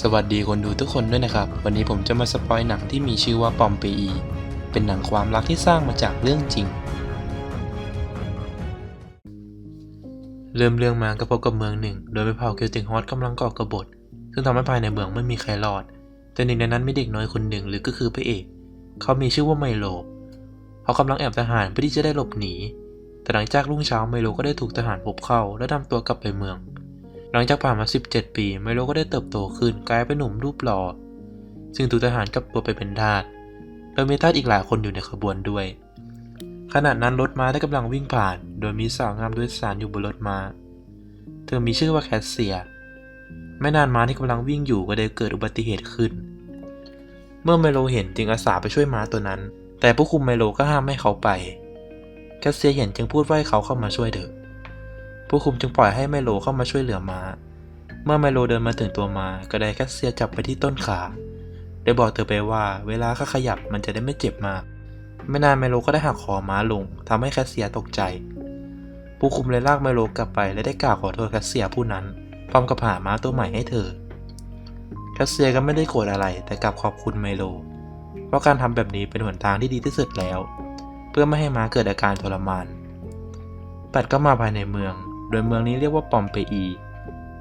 สวัสดีคนดูทุกคนด้วยนะครับ วันนี้ผมจะมาสปอยหนังที่มีชื่อว่าปอมเปอี เป็นหนังความรักที่สร้างมาจากเรื่องจริง เริ่มเรื่องมาก็พบกับเมืองหนึ่ง โดยไปเผ่าเกลติงฮอตกำลังก่อกบฏ ซึ่งทำให้ภายในเมืองไม่มีใครรอด แต่หนึ่งในนั้นมีเด็กน้อยคนหนึ่งหรือก็คือพระเอก เขามีชื่อว่าไมโลเขากำลังแอบทหารเพื่อที่จะได้หลบหนี แต่หลังจากรุ่งเช้าไมโลก็ได้ถูกทหารพบเข้าและนำตัวกลับไปเมือง หลังจากผ่านมา 17 ปีไมโลก็ได้เติบโตขึ้นกลายเป็นหนุ่มรูปหล่อ ซึ่งถูกทหารกลับตัวไปเป็นทาสโดยมีทาสอีกหลายคนอยู่ในขบวนด้วย ขณะนั้นรถม้าได้กำลังวิ่งผ่าน โดยมีสาวงามโดยสารอยู่บนรถม้า เธอมีชื่อว่าแคสเซีย ไม่นานม้าที่กำลังวิ่งอยู่ก็ได้เกิดอุบัติเหตุขึ้น เมื่อไมโลเห็นจึงอาสาไปช่วยม้าตัวนั้น แต่ผู้คุมไมโลก็ห้ามไม่เขาไป แคสเซียเห็นจึงพูดว่าให้เขาเข้ามาช่วยเถอะ ผู้คุมจึงปล่อยให้ไมโลเข้ามาช่วยเหลือม้า เมื่อไมโลเดินมาถึงตัวม้าก็ได้แคสเซียจับไปที่ต้นขาได้บอกเธอไปว่า เวลาเขาขยับมันจะได้ไม่เจ็บมาก ไม่นานไมโลก็ได้หักคอม้าลงทำให้แคสเซียตกใจ ผู้คุมเลยลากไมโลกลับไปและได้กล่าวขอโทษแคสเซียผู้นั้น พร้อมกับหาม้าตัวใหม่ให้เธอแคสเซียก็ไม่ได้โกรธอะไรแต่กลับขอบคุณไมโลเพราะการทำแบบนี้เป็นหนทางที่ดีที่สุดแล้ว เพื่อไม่ให้ม้าเกิดอาการทรมานปัดก็มาภายในเมือง โดยเมืองนี้เรียกว่าปอมเปอี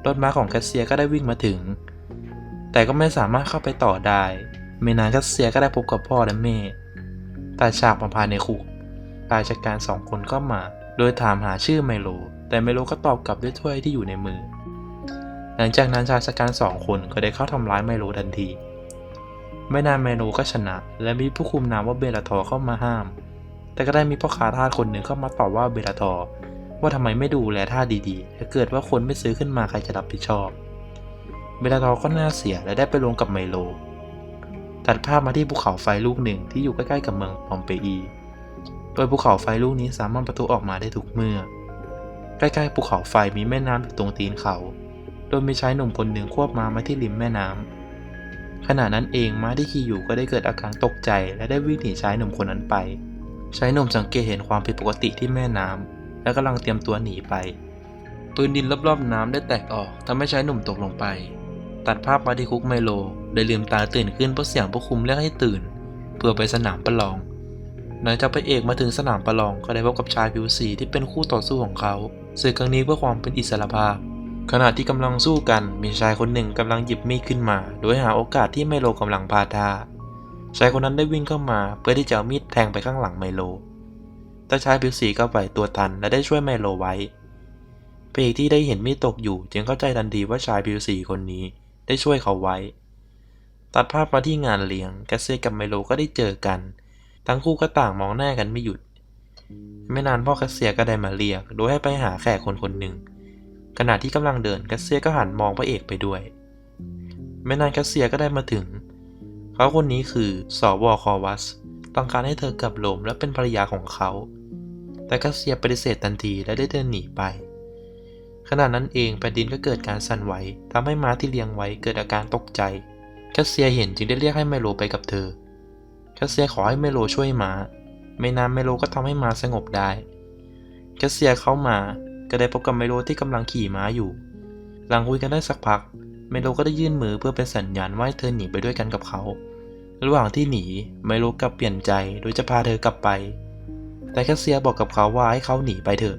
รถม้าของแคสเซียก็ได้วิ่งมาถึง แต่ก็ไม่สามารถเข้าไปต่อได้ ไม่นานแคสเซียก็ได้พบกับพ่อและแม่ตัดฉากมาภายในคุกชายจัดการสองคนก็มา โดยถามหาชื่อไมโล แต่ไมโลก็ตอบกลับด้วยถ้วยที่อยู่ในมือ หลังจากนั้นชายจัดการสองคนก็ได้เข้าทำร้ายไมโลทันที ไม่นานไมโลก็ชนะ และมีผู้คุมนามว่าเบลาทอร์เข้ามาห้าม แต่ก็ได้มีพ่อค้าทาสคนหนึ่งเข้ามาตอบว่าเบลาทอร์ ว่าทำไมไม่ดูแลท่าดีๆ ถ้าเกิดว่าคนไม่ซื้อขึ้นมาใครจะรับผิดชอบ เบลาทอก็น่าเสียและได้ไปลงกับไมโล ตัดภาพมาที่ภูเขาไฟลูกหนึ่งที่อยู่ใกล้ๆกับเมืองปอมเปอี โดยภูเขาไฟลูกนี้สามารถประทุออกมาได้ทุกเมื่อ ใกล้ๆภูเขาไฟมีแม่น้ำอยู่ตรงตีนเขา โดยมีชายหนุ่มคนหนึ่งควบม้ามาที่ริมแม่น้ำขณะนั้นเองม้าที่ขี่อยู่ก็ได้เกิดอาการตกใจ และได้วิ่งหนีชายหนุ่มคนนั้นไปชายหนุ่มสังเกตเห็นความผิดปกติที่แม่น้ำ และกำลังเตรียมตัวหนีไปปืนดินรอบๆน้ำได้แตกออกทำให้ชายหนุ่มตกลงไป ตัดภาพมาที่คุกไมโล ได้ลืมตาตื่นขึ้นเพราะเสียงผู้คุมเรียกให้ตื่น เพื่อไปสนามประลอง หลังจากพระเอกมาถึงสนามประลองก็ได้พบกับชายผิวสีที่เป็นคู่ต่อสู้ของเขาศึกครั้งนี้เพื่อความเป็นอิสรภาพ ขณะที่กำลังสู้กันมีชายคนหนึ่งกำลังหยิบมีดขึ้นมา โดยหาโอกาสที่ไมโลกำลังพลาดท่าชายคนนั้นได้วิ่งเข้ามาเพื่อที่จะเอามีดแทงไปข้างหลังไมโล แต่ชายผิวสีก็ไหวตัวทันและได้ช่วยไมโลไว้เอกที่ได้เห็นมีดตกอยู่ จึงเข้าใจทันทีว่าชายผิวสีคนนี้ได้ช่วยเขาไว้ ตัดภาพมาที่งานเลี้ยงแกเซียกับไมโลก็ได้เจอกัน ทั้งคู่ก็ต่างมองหน้ากันไม่หยุด ไม่นานพ่อแคสเซียก็ได้มาเรียก โดยให้ไปหาแขกคนคนหนึ่ง ขณะที่กำลังเดินแคสเซียก็หันมองพระเอกไปด้วย ไม่นานแคสเซียก็ได้มาถึง เขาคนนี้คือสอวอคอวัส ต้องการให้เธอกลับโรมและเป็นภรรยาของเขา แต่แคสเซียปฏิเสธทันทีและได้เดินหนีไปขณะนั้นเองแผ่นดินก็เกิดการสั่นไหวทำให้ม้าที่เลี้ยงไว้เกิดอาการตกใจแคสเซียเห็นจึงได้เรียกให้ไมโลไปกับเธอแคสเซียขอให้ไมโลช่วยม้า ไม่นานไมโลก็ทำให้ม้าสงบได้แคสเซียเข้ามาก็ได้พบกับไมโลที่กำลังขี่ม้าอยู่ หลังคุยกันได้สักพัก ไมโลก็ได้ยื่นมือเพื่อเป็นสัญญาณว่าให้เธอหนีไปด้วยกันกับเขา ระหว่างที่หนีไมโลกลับเปลี่ยนใจโดยจะพาเธอกลับไป แต่แคสเซียบอกกับเขาว่าให้เขาหนีไปเถอะ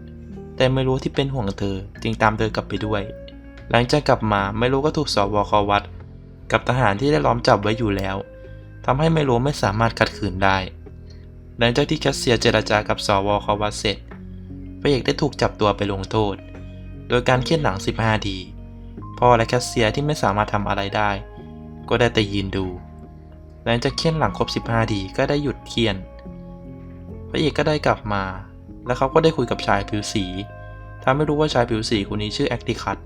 แต่ไมโลที่เป็นห่วงเธอจึงตามเธอกลับไปด้วย หลังจากกลับมาไมโลก็ถูกสวควัด กับทหารที่ได้ล้อมจับไว้อยู่แล้วทำให้ไมโลไม่สามารถขัดขืนได้ หลังจากที่แคสเซียเจรจากับสวควัดเสร็จพระเอกได้ถูกจับตัวไปลงโทษ โดยการเคี่ยนหลัง 15 ทีพ่อและแคสเซียที่ไม่สามารถทำอะไรได้ ก็ได้แต่ยืนดู หลังจากเคี่ยนหลังครบ 15 ทีก็ได้หยุดเคี่ยน พระเอกก็ได้กลับมา และเขาก็ได้คุยกับชายผิวสีทำให้รู้ว่าชายผิวสีคนนี้ชื่อแอคติคัต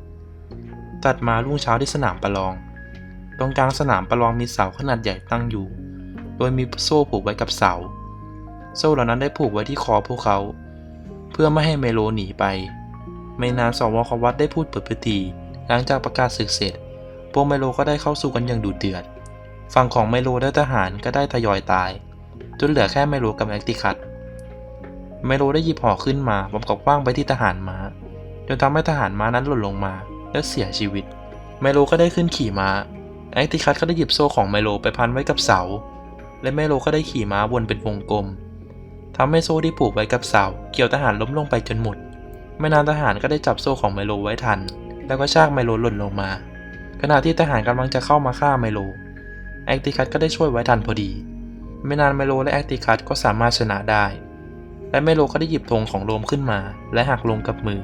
ตัดมารุ่งเช้าที่สนามประลอง ตรงกลางสนามประลองมีเสาขนาดใหญ่ตั้งอยู่ โดยมีโซ่ผูกไว้กับเสา โซ่เหล่านั้นได้ผูกไว้ที่คอพวกเขา เพื่อไม่ให้เมโลหนีไป ไม่นานสวควัตได้พูดเปิดพิธี หลังจากประกาศศึกเสร็จ พวกไมโลก็ได้เข้าสู่กันอย่างดุเดือด ฝั่งของไมโลและทหารก็ได้ทยอยตาย จนเหลือแค่ไมโลกับแอคติคัต ไมโลได้หยิบห่อขึ้นมาพร้อมกับคว้างไปที่ทหารม้า จนทำให้ทหารม้านั้นหล่นลงมา และเสียชีวิต ไมโลก็ได้ขึ้นขี่ม้าแอคติคัสก็ได้หยิบโซ่ของไมโลไปพันไว้กับเสา และไมโลก็ได้ขี่ม้าวนเป็นวงกลมทำให้โซ่ที่ผูกไว้กับเสา เกี่ยวทหารล้มลงไปจนหมด ไม่นานทหารก็ได้จับโซ่ของไมโลไว้ทัน แล้วก็ชากไมโลหล่นลงมา ขณะที่ทหารกำลังจะเข้ามาฆ่าไมโลแอคติคัสก็ได้ช่วยไว้ทันพอดี ไม่นานไมโลและแอคติคัสก็สามารถชนะได้ และไมโลก็ได้หยิบธงของโรมขึ้นมา และหักลงกับมือ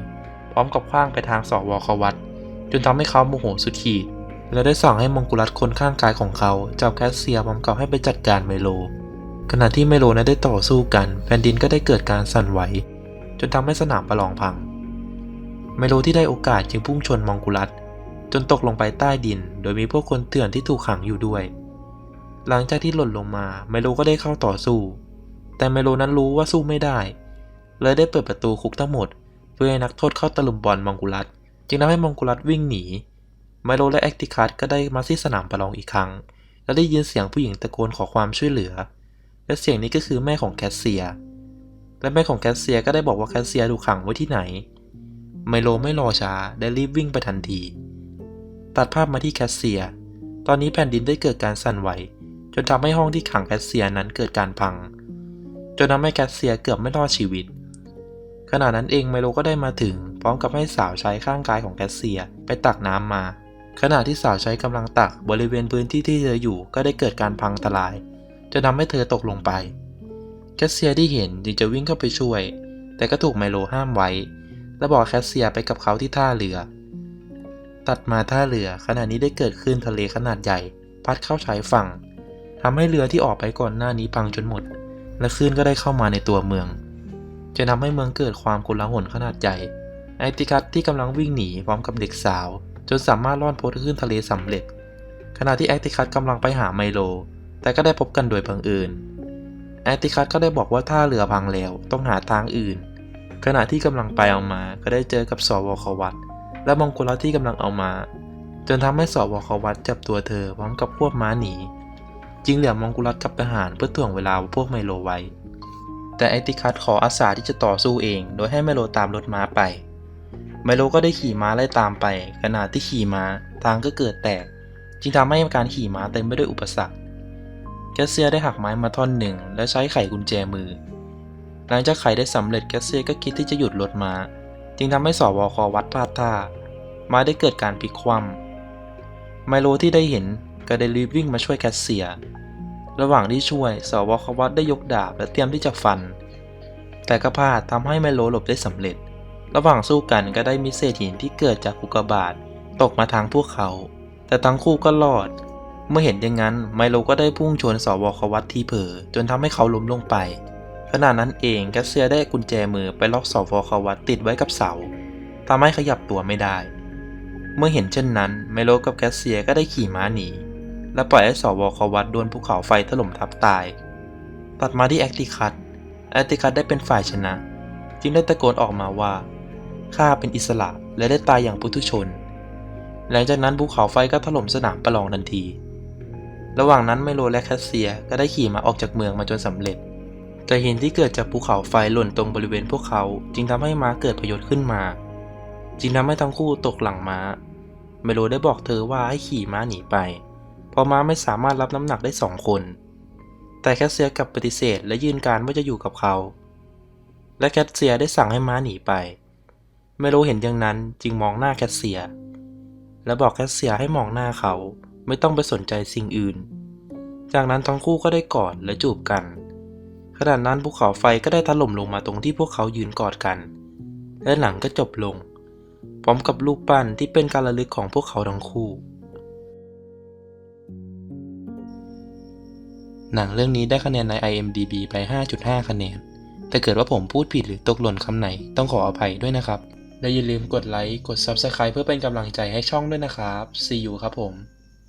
พร้อมกับคว้างไปทางสวควัตจนทำให้เขาโมโหสุดขีด และได้สั่งให้มองกุลัสคนข้างกายของเขาจับแคสเซียพร้อมกับให้ไปจัดการไมโล ขณะที่ไมโลนั้นได้ต่อสู้กัน แผ่นดินก็ได้เกิดการสั่นไหว จนทำให้สนามประลองพังไมโลที่ได้โอกาสจึงพุ่งชนมองกุลัสจนตกลงไปใต้ดิน โดยมีพวกคนเถื่อนที่ถูกขังอยู่ด้วย หลังจากที่หล่นลงมาไมโลก็ได้เข้าต่อสู้ แต่ไมโลนั้นรู้ว่าสู้ไม่ได้ เลยได้เปิดประตูคุกทั้งหมด เพื่อให้นักโทษเข้าตะลุมบอลมองกุลัสจึงทำให้มองกุลัสวิ่งหนีไมโลและแอคติคัสก็ได้มาที่สนามประลองอีกครั้ง และได้ยินเสียงผู้หญิงตะโกนขอความช่วยเหลือ และเสียงนี้ก็คือแม่ของแคสเซีย และแม่ของแคสเซียก็ได้บอกว่าแคสเซียถูกขังไว้ที่ไหน ไมโลไม่รอช้าได้รีบวิ่งไปทันที ตัดภาพมาที่แคสเซีย ตอนนี้แผ่นดินได้เกิดการสั่นไหว จนทำให้ห้องที่ขังแคสเซียนั้นเกิดการพัง จนทำให้แคสเซียเกือบไม่รอดชีวิต ขณะนั้นเองไมโลก็ได้มาถึง พร้อมกับให้สาวใช้ข้างกายของแคสเซียไปตักน้ำมา ขณะที่สาวใช้กำลังตักบริเวณพื้นที่ที่เธออยู่ก็ได้เกิดการพังทลายจนทำให้เธอตกลงไปแคสเซียที่เห็นจึงจะวิ่งเข้าไปช่วย แต่ก็ถูกไมโลห้ามไว้ และบอกแคสเซียไปกับเขาที่ท่าเรือ ตัดมาท่าเรือขณะนี้ได้เกิดขึ้นทะเลขนาดใหญ่ พัดเข้าชายฝั่งทำให้เรือที่ออกไปก่อนหน้านี้พังจนหมด และคลื่นก็ได้เข้ามาในตัวเมืองจนทำให้เมืองเกิดความโกลาหลขนาดใหญ่ ไอติคัสที่กำลังวิ่งหนีพร้อมกับเด็กสาว จนสามารถล่อนพ้นคลื่นทะเลสำเร็จ ขณะที่แอติคัสกำลังไปหาไมโล แต่ก็ได้พบกันโดยบังเอิญแอติคัสก็ได้บอกว่าท่าเรือพังแล้วต้องหาทางอื่น ขณะที่กำลังไปเอามาก็ได้เจอกับสวควัตและมองโกลัสที่กำลังเอามา จนทำให้สวควัตจับตัวเธอพร้อมกับพวกม้าหนี จึงเหลือมองโกลัสกับทหารเพื่อถ่วงเวลาพวกไมโลไว้ แต่แอติคัสขออาสาที่จะต่อสู้เอง โดยให้ไมโลตามรถม้าไป ไมโลก็ได้ขี่ม้าไล่ตามไป ขณะที่ขี่ม้าทางก็เกิดแตก จึงทำให้การขี่ม้าเต็มไปด้วยอุปสรรคแคสเซียได้หักไม้มาท่อนหนึ่ง และใช้ไขกุญแจมือ หลังจากไขได้สำเร็จแคสเซียก็คิดที่จะหยุดรถม้า จึงทำให้สวคอวัดพลาดท่า ม้าได้เกิดการพลิกคว่ำไมโลที่ได้เห็น ก็ได้รีบวิ่งมาช่วยแคสเซีย ระหว่างที่ช่วยสวควัตได้ยกดาบและเตรียมที่จะฟัน แต่ก็พลาดทำให้ไมโลหลบได้สำเร็จ ระหว่างสู้กันก็ได้มีเศษหินที่เกิดจากอุกบาตตกมาทางพวกเขา แต่ทั้งคู่ก็รอด เมื่อเห็นอย่างนั้นไมโลก็ได้พุ่งชนสวควัตที่เผลอจนทำให้เขาล้มลงไปขณะนั้นเองแคสเซียได้กุญแจมือไปล็อกสวควัตติดไว้กับเสาทำให้ขยับตัวไม่ได้ เมื่อเห็นเช่นนั้นไมโลกับแคสเซียก็ได้ขี่ม้าหนี และปล่อยให้สวควัตโดนภูเขาไฟถล่มทับตาย ตัดมาที่แอคติคัตแอคติคัตได้เป็นฝ่ายชนะ จึงได้ตะโกนออกมาว่าข้าเป็นอิสระและได้ตายอย่างปุถุชน หลังจากนั้นภูเขาไฟก็ถล่มสนามประลองทันที ระหว่างนั้นไมโลและแคสเซียก็ได้ขี่มาออกจากเมืองมาจนสำเร็จ แต่หินที่เกิดจากภูเขาไฟหล่นตรงบริเวณพวกเขา จึงทำให้ม้าเกิดพยศขึ้นมา จึงทำให้ทั้งคู่ตกหลังม้าไมโลได้บอกเธอว่าให้ขี่ม้าหนีไป เพราะม้าไม่สามารถรับน้ำหนักได้สองคน แต่แคสเซียกลับปฏิเสธและยืนการว่าจะอยู่กับเขา และแคสเซียได้สั่งให้ม้าหนีไปไมโลเห็นอย่างนั้นจึงมองหน้าแคสเซีย และบอกแคสเซียให้มองหน้าเขาไม่ต้องไปสนใจสิ่งอื่น จากนั้นทั้งคู่ก็ได้กอดและจูบกัน ขณะนั้นภูเขาไฟก็ได้ถล่มลงมาตรงที่พวกเขายืนกอดกัน และหนังก็จบลง พร้อมกับรูปปั้นที่เป็นการระลึกของพวกเขาทั้งคู่ หนังเรื่องนี้ได้คะแนนใน IMDB ไป 5.5 คะแนน แต่เกิดว่าผมพูดผิดหรือตกหล่นคำไหนต้องขออภัยด้วยนะครับ และอย่าลืมกดไลค์ กด Subscribe เพื่อเป็นกำลังใจให้ช่องด้วยนะครับ See you ครับผม